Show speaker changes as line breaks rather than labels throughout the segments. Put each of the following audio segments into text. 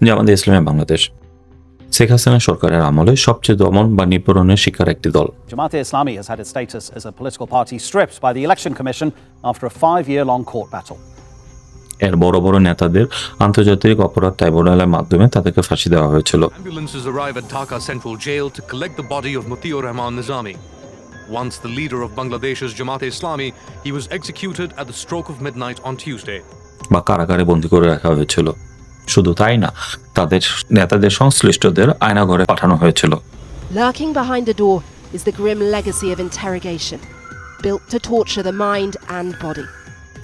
জামাতে ইসলামী বাংলাদেশ শেখ হাসিনা সরকারের আমলে সবচেয়ে দমন বা নিপীড়নের শিকার একটি দল
Jamaat Islami has had its status as a political party stripped by the Election Commission after a five year long court battle.
এর বড় বড় নেতাদের আন্তর্জাতিক অপরাধ ট্রাইব্যুনালের মাধ্যমে তাদেরকে ফাঁসি দেওয়া হয়েছিল
Ambulances arrive at Dhaka Central Jail to collect the body of Mutiur Rahman Nizami. Once the leader of Bangladesh's Jamaat Islami, he was executed at the stroke of midnight on Tuesday.
বা কারাগারে বন্দী করে রাখা হয়েছিল শুধু তাই না তাদের নেতাদের সংশ্লিষ্টদের আয়নাঘরে পাঠানো হয়েছিল।
Lurking behind the door is the grim legacy of interrogation, built to torture the mind and body.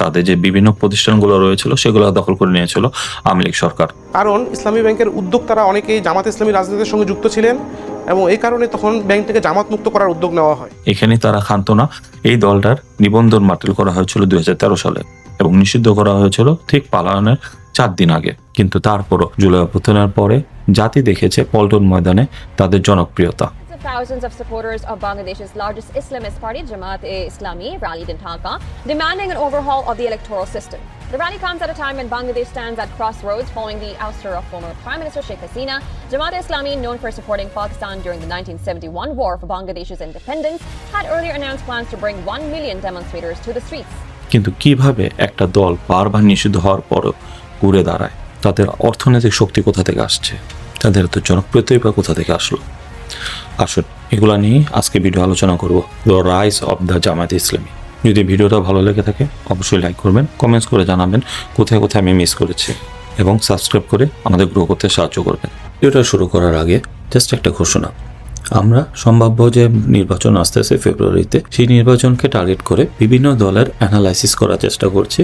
তাদের যে বিভিন্ন প্রতিষ্ঠানগুলো রয়েছিল সেগুলো দখল করে নিয়েছিল আওয়ামী লীগ সরকার।
কারণ ইসলামী ব্যাংকের উদ্যোক্তারা অনেকেই জামাত ইসলামী রাজনীতির সঙ্গে যুক্ত ছিলেন এবং এই কারণে তখন ব্যাংকটিকে জামাত মুক্ত করার উদ্যোগ নেওয়া হয়।
এখানে তারা খান্ত না এই দলটার নিবন্ধন বাতিল করা হয়েছিল দুই হাজার তেরো সালে এবং নিষিদ্ধ করা হয়েছিল ঠিক পালায়নের চার দিন আগে কিন্তু তারপরও জুলাই অভ্যুত্থানের পরে জাতি দেখেছে পল্টন ময়দানে তাদের জনপ্রিয়তা
Thousands of supporters of Bangladesh's largest Islamist party, Jamaat-e-Islami, rallied in Dhaka, demanding an overhaul of the electoral system. The rally comes at a time when Bangladesh stands at crossroads following the ouster of former Prime Minister Sheikh Hasina. Jamaat-e-Islami, known for supporting Pakistan during the 1971 war for Bangladesh's independence, had earlier announced plans to bring 1 million demonstrators to the streets.
কিন্তু কীভাবে একটা দল বারবার নিষিদ্ধ হওয়ার পরও ঘুরে দাঁড়ায়। তাদের অর্থনৈতিক শক্তি কোথা থেকে আসছে? তাদের তো জনপ্রিয়তাই বা কোথা থেকে আসলো? আসুন, এগুলা নিয়ে আজকে ভিডিও আলোচনা করব। The rise of the Jamaat Islami যদি ভিডিওটা ভালো লেগে থাকে, অবশ্যই লাইক করবেন কমেন্টস করে জানাবেন কোথায় কোথায় আমি মিস করেছি এবং সাবস্ক্রাইব করে আমাদের গ্রো করতে সাহায্য করবেন। ভিডিওটা শুরু করার আগে জাস্ট একটা ঘোষণা। আমরা সম্ভাব্য যে নির্বাচন আসতেছে ফেব্রুয়ারিতে, সেই নির্বাচনকে টার্গেট করে বিভিন্ন দলের অ্যানালাইসিস করার চেষ্টা করছি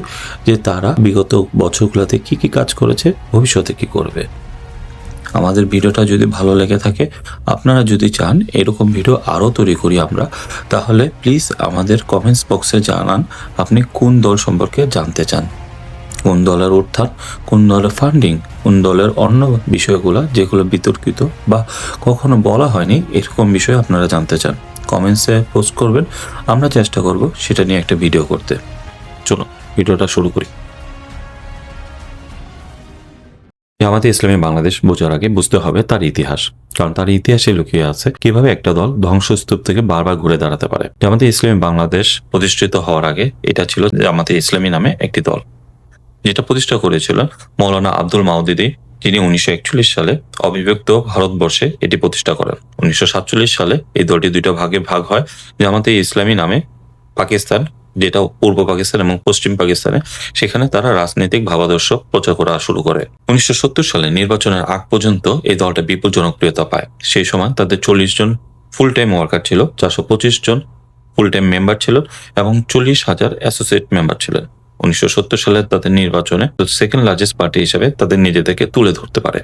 যে তারা বিগত বছরগুলোতে কি কি কাজ করেছে, ভবিষ্যতে কি করবে। আমাদের ভিডিওটা যদি ভালো লেগে থাকে, আপনারা যদি চান এরকম ভিডিও আরও তৈরি করি আমরা, তাহলে প্লিজ আমাদের কমেন্টস বক্সে জানান আপনি কোন দল সম্পর্কে জানতে চান। কোন দলের উত্থান কোন দলের ফান্ডিং কোন দলের অন্য বিষয়গুলো যেগুলো বিতর্কিত বা কখনো বলা হয়নি, এরকম বিষয় আপনারা জানতে চান কমেন্টসে পোস্ট করবেন। আমরা চেষ্টা করব সেটা নিয়ে একটা ভিডিও করতে। চলো ভিডিওটা শুরু করি। জামাতে ইসলামী বাংলাদেশ বোঝার আগে বুঝতে হবে তার ইতিহাস, কারণ তার ইতিহাসে লুকিয়ে আছে কীভাবে একটা দল ধ্বংসস্তূপ থেকে বারবার ঘুরে দাঁড়াতে পারে। জামাতে ইসলামী বাংলাদেশ প্রতিষ্ঠিত হওয়ার আগে এটা ছিল জামাতে ইসলামী নামে একটি দল। যেটা প্রতিষ্ঠা করেছিলেন মৌলানা আব্দুল মাউদিদি তিনি উনিশশো একচল্লিশ সালে অবিভক্ত ভারতবর্ষে এটি প্রতিষ্ঠা করেন। উনিশশো সাতচল্লিশ সালে এই দলটি দুইটা ভাগে ভাগ হয়, জামাতে ইসলামী নামে পাকিস্তান, যেটা পূর্ব পাকিস্তান এবং পশ্চিম পাকিস্তানে, সেখানে তারা রাজনৈতিক ভাবাদর্শ প্রচার করা শুরু করে। উনিশশো সত্তর সালে নির্বাচনের আগ পর্যন্ত এই দলটা বিপুল জনপ্রিয়তা পায়। সেই সময় তাদের চল্লিশ জন ফুল টাইম ওয়ার্কার ছিল, চারশো পঁচিশ জন ফুল টাইম মেম্বার ছিল এবং চল্লিশ হাজার অ্যাসোসিয়েট মেম্বার ছিলেন। উনিশশো সত্তর সালে তাদের নির্বাচনে সেকেন্ড লার্জেস্ট পার্টি হিসেবে তাদের নিজেদেরকে তুলে ধরতে পারে।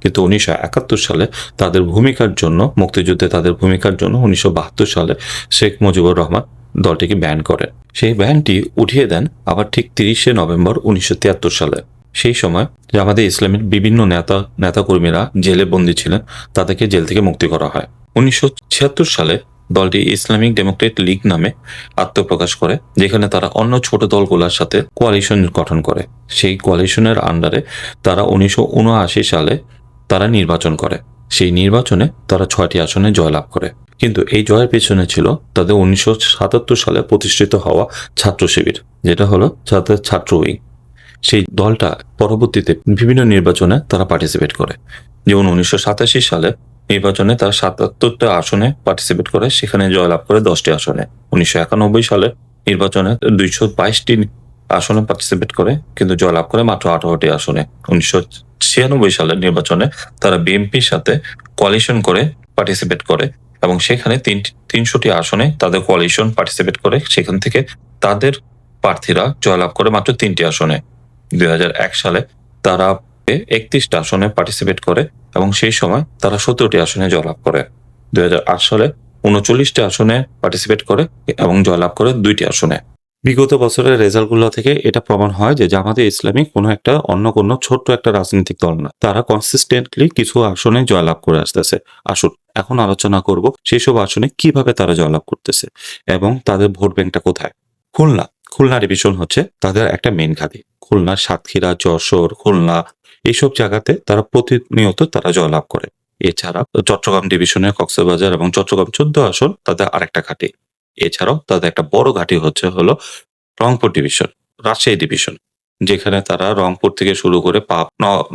কিন্তু উনিশশো একাত্তর সালে তাদের ভূমিকার জন্য, মুক্তিযুদ্ধে তাদের ভূমিকার জন্য উনিশশো বাহাত্তর সালে শেখ মুজিবুর রহমান দলটিকে ব্যান করেন সেই ব্যানটি উঠিয়ে দেন আবার ঠিক তিরিশে নভেম্বর উনিশশো তিয়াত্তর সালে। সেই সময় আমাদের ইসলামের বিভিন্ন নেতা, নেতাকর্মীরা জেলে বন্দী ছিলেন, তাদেরকে জেল থেকে মুক্তি করা হয়। উনিশশো ছিয়াত্তর সালে দলটি ইসলামিক ডেমোক্রেট লীগ নামে আত্মপ্রকাশ করে, যেখানে তারা অন্য ছোট দলগুলোর সাথে কোয়ালিশন গঠন করে। সেই কোয়ালিশনের আন্ডারে তারা উনিশশো উনআশি সালে তারা নির্বাচন করে। সেই নির্বাচনে তারা ছয়টি আসনে জয়লাভ করে। কিন্তু এই জয়ের পেছনে ছিল তাদের উনিশশো সাতাত্তর সালে প্রতিষ্ঠিত হওয়া ছাত্র শিবির, যেটা হলো তাদের ছাত্র উইং। সেই দলটা পরবর্তীতে বিভিন্ন নির্বাচনে তারা পার্টিসিপেট করে। যেমন উনিশশো সাতাশি সালে নির্বাচনে তারা সাতাত্তরটা আসনে পার্টিসিপেট করে, সেখানে জয়লাভ করে দশটি আসনে। উনিশশো একানব্বই সালে নির্বাচনে দুইশো বাইশটি আসনে পার্টিসিপেট করে, কিন্তু জয়লাভ করে মাত্র আঠারোটি আসনে। উনিশশো ছিয়ানব্বই সালের নির্বাচনে তারা বিএনপির সাথে কোয়ালিশন করে পার্টিসিপেট করে এবং সেখানে তিন, তিনশোটি আসনে তাদের কোয়ালিশন পার্টিসিপেট করে, সেখান থেকে তাদের প্রার্থীরা জয়লাভ করে মাত্র তিনটি আসনে। দুই হাজার এক সালে তারা একত্রিশটা আসনে পার্টিসিপেট করে এবং সেই সময় তারা সতেরোটি আসনে জয়লাভ করে। দুই সালে উনচল্লিশটি আসনে পার্টিসিপেট করে এবং জয়লাভ করে দুইটি আসনে। বিগত বছরের রেজাল্টগুলো থেকে এটা প্রমাণ হয় যে জামাতে ইসলামী কোনো একটা অন্য কোনো ছোট্ট একটা রাজনৈতিক দল না। তারা কনসিস্টেন্টলি কিছু আসনে জয়লাভ করে আসতেছে। আসুন, এখন আলোচনা করব সেই সব আসনে কীভাবে তারা জয়লাভ করতেছে এবং তাদের ভোট ব্যাংকটা কোথায়? খুলনা। খুলনা ডিভিশন হচ্ছে তাদের একটা মেন ঘাঁটি খুলনা সাতক্ষীরা, যশোর, খুলনা এইসব জায়গাতে তারা প্রতিনিয়ত তারা জয়লাভ করে। এছাড়া চট্টগ্রাম ডিভিশনের কক্সবাজার এবং চট্টগ্রাম চোদ্দ আসন তাদের আরেকটা ঘাঁটি। এছাড়াও তাদের একটা বড় ঘাঁটি হচ্ছে হলো রংপুর ডিভিশন রাজশাহী ডিভিশন যেখানে তারা রংপুর থেকে শুরু করে পাপ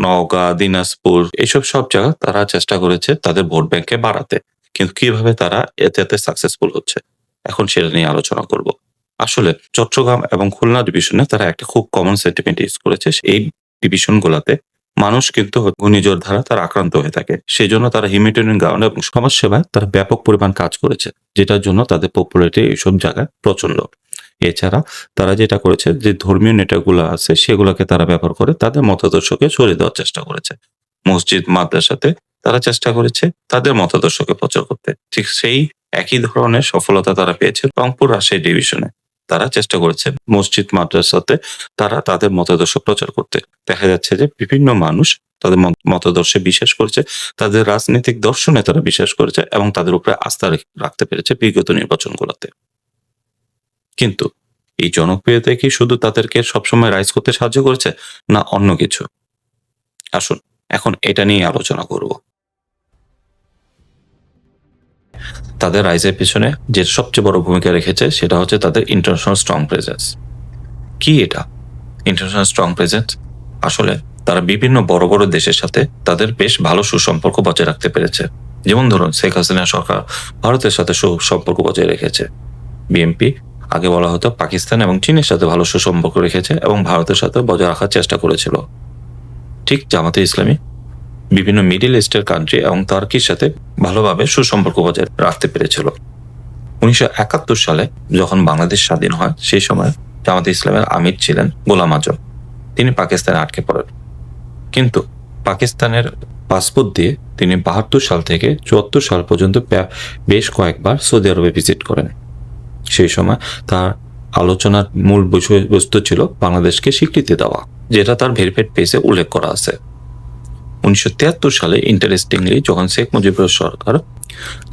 নওগাঁ, দিনাজপুর এইসব সব জায়গা তারা চেষ্টা করেছে তাদের ভোট ব্যাংকে বাড়াতে। কিন্তু কীভাবে তারা এতে এতে সাকসেসফুল হচ্ছে, এখন সেটা নিয়ে আলোচনা করব। আসলে চট্টগ্রাম এবং খুলনা ডিভিশনে তারা একটা খুব কমন সেন্টিমেন্ট ইউজ করেছে, এই ডিভিশন গুলাতে মানুষ কিন্তু ঘূর্ণিঝড় দ্বারা তারা আক্রান্ত হয়ে থাকে। সেই জন্য তারা হিউম্যানিটেরিয়ান গ্রাউন্ড এবং সমাজ সেবায় তারা ব্যাপক পরিমাণ কাজ করেছে, যেটার জন্য তাদের পপুলারিটি এইসব জায়গায় প্রচণ্ড এছাড়া তারা যেটা করেছে যে ধর্মীয় নেতাগুলো আছে, সেগুলোকে তারা ব্যবহার করে তাদের মতাদর্শকে সরিয়ে দেওয়ার চেষ্টা করেছে। মসজিদ, মাদ্রাসাতে তারা চেষ্টা করেছে তাদের মতাদর্শকে প্রচার করতে। ঠিক সেই একই ধরনের সফলতা তারা পেয়েছে রংপুর রাজশাহী ডিভিশনে তারা চেষ্টা করেছে মসজিদ, মাদ্রাসাতে তারা তাদের মতাদর্শ প্রচার করতে। দেখা যাচ্ছে যে বিভিন্ন মানুষ তাদের মতাদর্শে বিশ্বাস করেছে, তাদের রাজনৈতিক দর্শনে তারা বিশ্বাস করেছে এবং তাদের উপরে আস্থা রেখ- রাখতে পেরেছে বিগত নির্বাচনগুলোতে কিন্তু এই জনপ্রিয়তা কি শুধু তাদেরকে সবসময় রাইজ করতে সাহায্য করেছে না অন্য কিছু? আসুন, এখন এটা নিয়ে আলোচনা করব। তাদের রাইজের পিছনে যে সবচেয়ে বড় ভূমিকা রেখেছে, সেটা হচ্ছে তাদের ইন্টারন্যাশনাল স্ট্রং প্রেজেন্স কি এটা? ইন্টারন্যাশনাল স্ট্রং প্রেজেন্স আসলে তারা বিভিন্ন বড় বড় দেশের সাথে তাদের বেশ ভালো সুসম্পর্ক বজায় রাখতে পেরেছে। যেমন ধরুন, শেখ হাসিনা সরকার ভারতের সাথে সুসম্পর্ক বজায় রেখেছে। বিএনপি আগে বলা হতো পাকিস্তান এবং চীনের সাথে ভালো সুসম্পর্ক রেখেছে এবং ভারতের সাথে বজায় রাখার চেষ্টা করেছিল। ঠিক জামাতে ইসলামী বিভিন্ন মিডিল ইস্টের কান্ট্রি এবং তার্কির সাথে ভালোভাবে সুসম্পর্ক বজায় রাখতে পেরেছিল। উনিশশো একাত্তর সালে যখন বাংলাদেশ স্বাধীন হয়, সেই সময় জামাতে ইসলামের আমির ছিলেন গোলাম আজম। তিনি পাকিস্তানে আটকে পড়েন। কিন্তু পাকিস্তানের পাসপোর্ট দিয়ে তিনি বাহাত্তর সাল থেকে চুয়াত্তর সাল পর্যন্ত বেশ কয়েকবার সৌদি আরবে ভিজিট করেন। সেই সময় তার আলোচনার মূল বিষয়বস্তু ছিল বাংলাদেশকে স্বীকৃতি দেওয়া, যেটা তার ভেরিফাইড পেজে উল্লেখ করা আছে। উনিশশো তিয়াত্তর সালে ইন্টারেস্টিংলি যখন শেখ মুজিবুর সরকার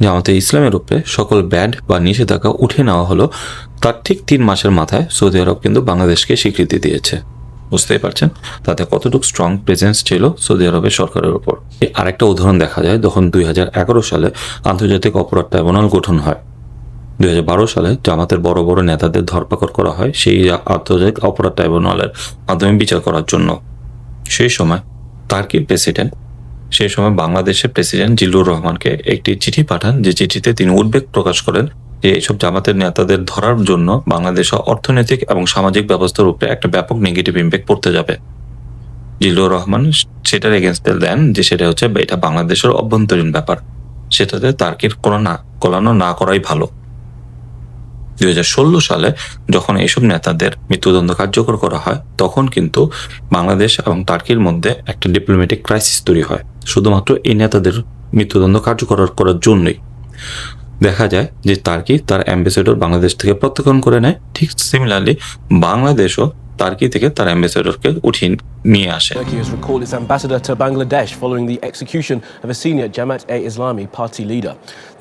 জামাতে ইসলামের উপরে সকল ব্যান্ড বা নিষেধাজ্ঞা উঠে নেওয়া হলো, তার ঠিক তিন মাসের মাথায় সৌদি আরব কিন্তু বাংলাদেশকে স্বীকৃতি দিয়েছে। বুঝতেই পারছেন? তাতে কতটুকু স্ট্রং প্রেজেন্স ছিল সৌদি আরবের সরকারের উপর? আরেকটা উদাহরণ দেখা যায়, যখন দুই হাজার এগারো সালে আন্তর্জাতিক অপরাধ ট্রাইব্যুনাল গঠন হয়। দুই হাজার বারো সালে জামাতের বড় বড় নেতাদের ধরপাকড় করা হয় সেই আন্তর্জাতিক অপরাধ ট্রাইব্যুনালের মাধ্যমে বিচার করার জন্য। সেই সময় তার্কির প্রেসিডেন্ট, সেই সময় বাংলাদেশের প্রেসিডেন্ট জিল্লুর রহমানকে একটি চিঠি পাঠান। যে চিঠিতে তিনি উদ্বেগ প্রকাশ করেন যে এইসব জামাতের নেতাদের ধরার জন্য বাংলাদেশের অর্থনৈতিক এবং সামাজিক ব্যবস্থার উপরে একটা ব্যাপক নেগেটিভ ইম্প্যাক্ট পড়তে যাবে। জিল্লুর রহমান সেটার এগেনস্ট দেন যে সেটা হচ্ছে, এটা বাংলাদেশের অভ্যন্তরীণ ব্যাপার। সেটাতে তার্কির কোনো না কলানো না করাই ভালো। দুই হাজার ষোলো সালে যখন এইসব নেতাদের মৃত্যুদণ্ড কার্যকর করা হয়, তখন কিন্তু বাংলাদেশ এবং তার্কির মধ্যে একটা ডিপ্লোম্যাটিক ক্রাইসিস তৈরি হয়। শুধুমাত্র এই নেতাদের মৃত্যুদণ্ড কার্যকর করার জন্যই। দেখা যায় যে টার্কি তার অ্যাম্বাসেডর বাংলাদেশ থেকে প্রত্যাখ্যান করে নেয় ঠিক সিমিলারলি বাংলাদেশও টার্কি থেকে তার অ্যাম্বাসেডরকে উঠিয়ে নিয়ে আসে
Turkey has recalled its ambassador to Bangladesh following the execution of a senior Jamaat-e-Islami party leader.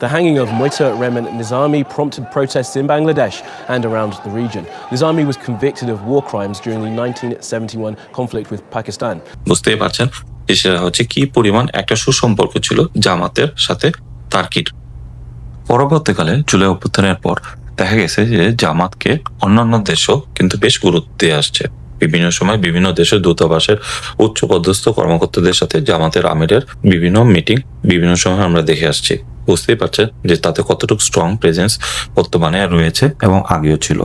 The hanging of Moita Rehman Nizami prompted protests in Bangladesh and around the region. Nizami was convicted of war crimes during the 1971 conflict with Pakistan.
বুঝতেই পারছেন যে হচ্ছে কি পরিমাণ একটা সুসম্পর্ক ছিল জামাতের সাথে তার্কির পরবর্তীকালে জুলাই অভ্যুত্থানের পর দেখা গেছে যে জামাতকে অন্যান্য দেশও কিন্তু বেশ গুরুত্ব দিয়ে আসছে। বিভিন্ন সময় বিভিন্ন দেশের দূতাবাসের উচ্চ পদস্থ কর্মকর্তাদের সাথে জামাতের আমিরের বিভিন্ন মিটিং বিভিন্ন সময় আমরা দেখে আসছি। বুঝতেই পারছেন যে তাতে কতটুকু স্ট্রং প্রেজেন্স বর্তমানে রয়েছে এবং আগেও ছিল।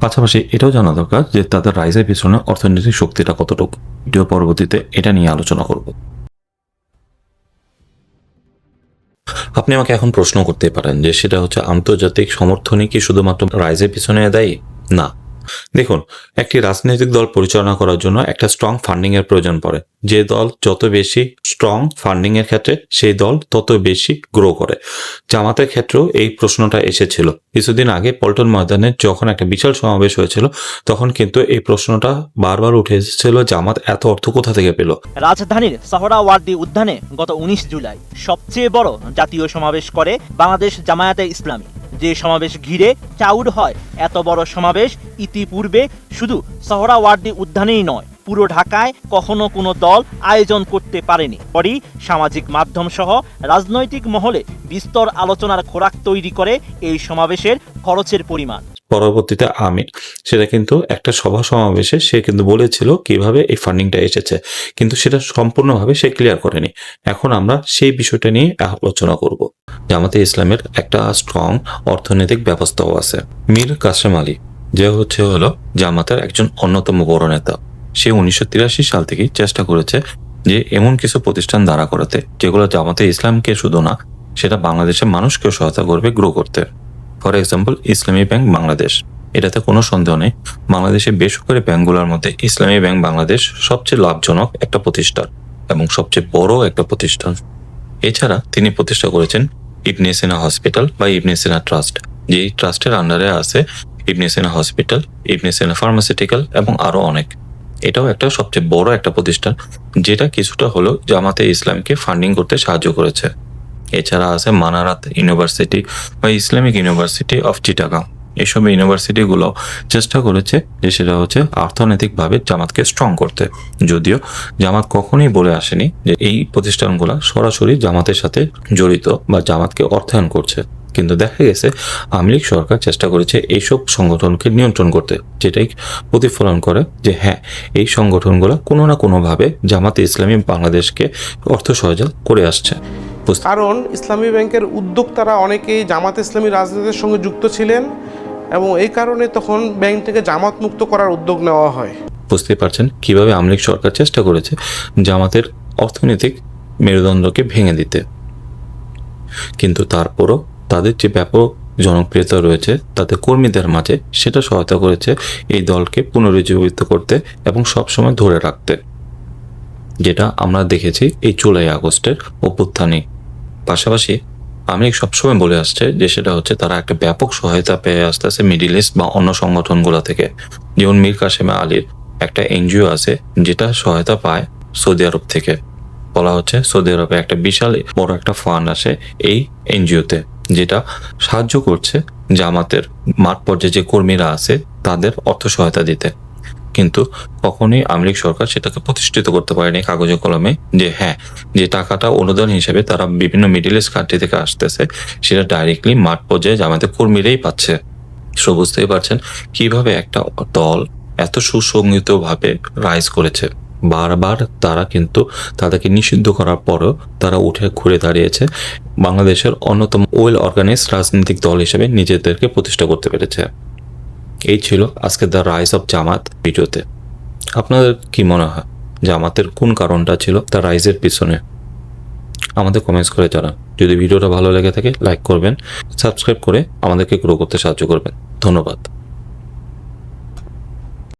পাশাপাশি এটাও জানা দরকার যে তাদের রাইজের পিছনে অর্থনৈতিক শক্তিটা কতটুকু পরবর্তীতে এটা নিয়ে আলোচনা করব। আপনি আমাকে এখন প্রশ্ন করতে পারেন যে সেটা হচ্ছে আন্তর্জাতিক সমর্থনই কি শুধুমাত্র রাইজের পিছনে দেয়? না। দেখুন, একটি রাজনৈতিক দল পরিচালনা করার জন্য একটা স্ট্রং ফান্ডিং এর প্রয়োজন পড়ে। যে দল যত বেশি স্ট্রং ফান্ডিং এর ক্ষেত্রে, সেই দল তত বেশি গ্রো করে। জামাতের ক্ষেত্রেও এই প্রশ্নটা এসেছিল। কিছুদিন আগে পল্টন ময়দানে যখন একটা বিশাল সমাবেশ হয়েছিল, তখন কিন্তু এই প্রশ্নটা বারবার উঠে এসেছিল, জামাত এত অর্থ কোথা থেকে পেল?
রাজধানীর সাহরাওয়ার্দী উদ্যানে গত উনিশ জুলাই সবচেয়ে বড় জাতীয় সমাবেশ করে বাংলাদেশ জামায়াতে ইসলামী। যে সমাবেশ ঘিরে চাউর হয়, এত বড় সমাবেশ ইতিপূর্বে শুধু সাহরাওয়ার্দী উদ্যানেই নয়, পুরো ঢাকায় কখনো কোনো দল আয়োজন করতে পারেনি। পরই সামাজিক মাধ্যম সহ রাজনৈতিক মহলে বিস্তর আলোচনার খোরাক তৈরি করে এই সমাবেশের খরচের পরিমাণ।
পরবর্তীতে আমির, সেটা কিন্তু একটা সভা সমাবেশে সে কিন্তু বলেছিল কীভাবে এই ফান্ডিংটা এসেছে। কিন্তু সেটা সম্পূর্ণভাবে সে ক্লিয়ার করেনি। এখন আমরা সেই বিষয়টা নিয়ে আলোচনা করব। জামাতে ইসলামের একটা স্ট্রং অর্থনৈতিক ব্যবস্থাও আছে। মীর কাসেম আলী, যে হচ্ছে হলো জামাতের একজন অন্যতম বড় নেতা। সে উনিশশো তিরাশি সাল থেকেই চেষ্টা করেছে যে এমন কিছু প্রতিষ্ঠান দাঁড়া করাতে, যেগুলো জামাতে ইসলামকে শুধু না, সেটা বাংলাদেশের মানুষকেও সহায়তা করবে গ্রো করতে। For example Islami bank Bangladesh. এটাতে কোনো সন্দেহ নেই বাংলাদেশের বেসরকারি ব্যাংকগুলোর মধ্যে ইসলামী ব্যাংক বাংলাদেশ সবচেয়ে লাভজনক একটা প্রতিষ্ঠান এবং সবচেয়ে বড় একটা প্রতিষ্ঠান। এছাড়া তিনি প্রতিষ্ঠা করেছেন ইবনে সিনা হসপিটাল বা ইবনে সিনা ট্রাস্ট যেই ট্রাস্টের আন্ডারে আছে ইবনে হসপিটাল ইবনে সিনা ফার্মাসিউটিক্যাল এবং আরও অনেক। এটাও একটা সবচেয়ে বড় একটা প্রতিষ্ঠান, যেটা কিছুটা হলো জামাতে ইসলামকে ফান্ডিং করতে সাহায্য করেছে। এছাড়া আছে মানারাত ইউনিভার্সিটি বা ইসলামিক ইউনিভার্সিটি অফ চিটাগাং। এইসব ইউনিভার্সিটিগুলো চেষ্টা করেছে যে সেটা হচ্ছে অর্থনৈতিকভাবে জামাতকে স্ট্রং করতে। যদিও জামাত কখনোই বলে আসেনি যে এই প্রতিষ্ঠানগুলো সরাসরি জামাতের সাথে জড়িত বা জামাতকে অর্থায়ন করছে। কিন্তু দেখা গেছে, আওয়ামী লীগ সরকার চেষ্টা করেছে এইসব সংগঠনকে নিয়ন্ত্রণ করতে, যেটাই প্রতিফলন করে যে হ্যাঁ এই সংগঠনগুলো কোনো না কোনোভাবে জামাতে ইসলামী বাংলাদেশকে অর্থ সহযোগ করে আসছে।
কারণ ইসলামী ব্যাংকের উদ্যোক্তারা অনেকেই জামাত ইসলামী রাজনীতির সঙ্গে যুক্ত ছিলেন। এবং এই কারণে তখন ব্যাংক থেকে জামাত মুক্ত করার উদ্যোগ নেওয়া হয়।
বুঝতে পারছেন কীভাবে আওয়ামী লীগ সরকার চেষ্টা করেছে জামাতের অর্থনৈতিক মেরুদণ্ডকে ভেঙে দিতে। কিন্তু তারপরও তাদের যে ব্যাপক জনপ্রিয়তা রয়েছে তাদের কর্মীদের মাঝে সেটা সহায়তা করেছে এই দলকে পুনরুজ্জীবিত করতে এবং সবসময় ধরে রাখতে। যেটা আমরা দেখেছি এই জুলাই আগস্টের অভ্যুত্থানে। পাশাপাশি আমি সবসময় বলে আসছে যে সেটা হচ্ছে তারা একটা ব্যাপক সহায়তা পেয়ে আসতেছে মিডিল ইস্ট বা অন্য সংগঠনগুলো থেকে। যেমন মীর কাসেমে আলীর একটা এনজিও আছে যেটা সহায়তা পায় সৌদি আরব থেকে। বলা হচ্ছে সৌদি আরবে একটা বিশাল বড় একটা ফান্ড আসে এই এনজিওতে, যেটা সাহায্য করছে জামাতের মাঠ পর্যায়ে যে কর্মীরা আছে তাদের অর্থ সহায়তা দিতে। কিন্তু কখনোই আমলিক সরকার সেটাকে প্রতিষ্ঠিত করতে পারেনি কাগজে কলমে যে হ্যাঁ যে টাকাটা অনুদান হিসেবে তারা বিভিন্ন মিডিল ইস্ট কান্ট্রি থেকে আসতেছে, সেটা ডাইরেক্টলি মাঠ পর্যায়ে জামাতে কর্মীরাই পাচ্ছে। সো বুঝতেই পারছেন কীভাবে একটা দল এত সুসংগীতভাবে রাইজ করেছে। বারবার তারা কিন্তু তাদেরকে নিষিদ্ধ করার পরেও তারা উঠে ঘুরে দাঁড়িয়েছে। বাংলাদেশের অন্যতম ওয়েল অর্গানাইজ রাজনৈতিক দল হিসেবে নিজেদেরকে প্রতিষ্ঠা করতে পেরেছে। এই ছিল আজকে দ্য রাইস অফ জামাত ভিডিওতে। আপনাদের কি মনে হয়, জামাতের কোন কারণটা ছিল দ্য রাইজের পিছনে? আমাদের কমেন্টস করে জানান। যদি ভিডিওটা ভালো লেগে থাকে লাইক করবেন সাবস্ক্রাইব করে আমাদেরকে গ্রো করতে সাহায্য করবেন। ধন্যবাদ।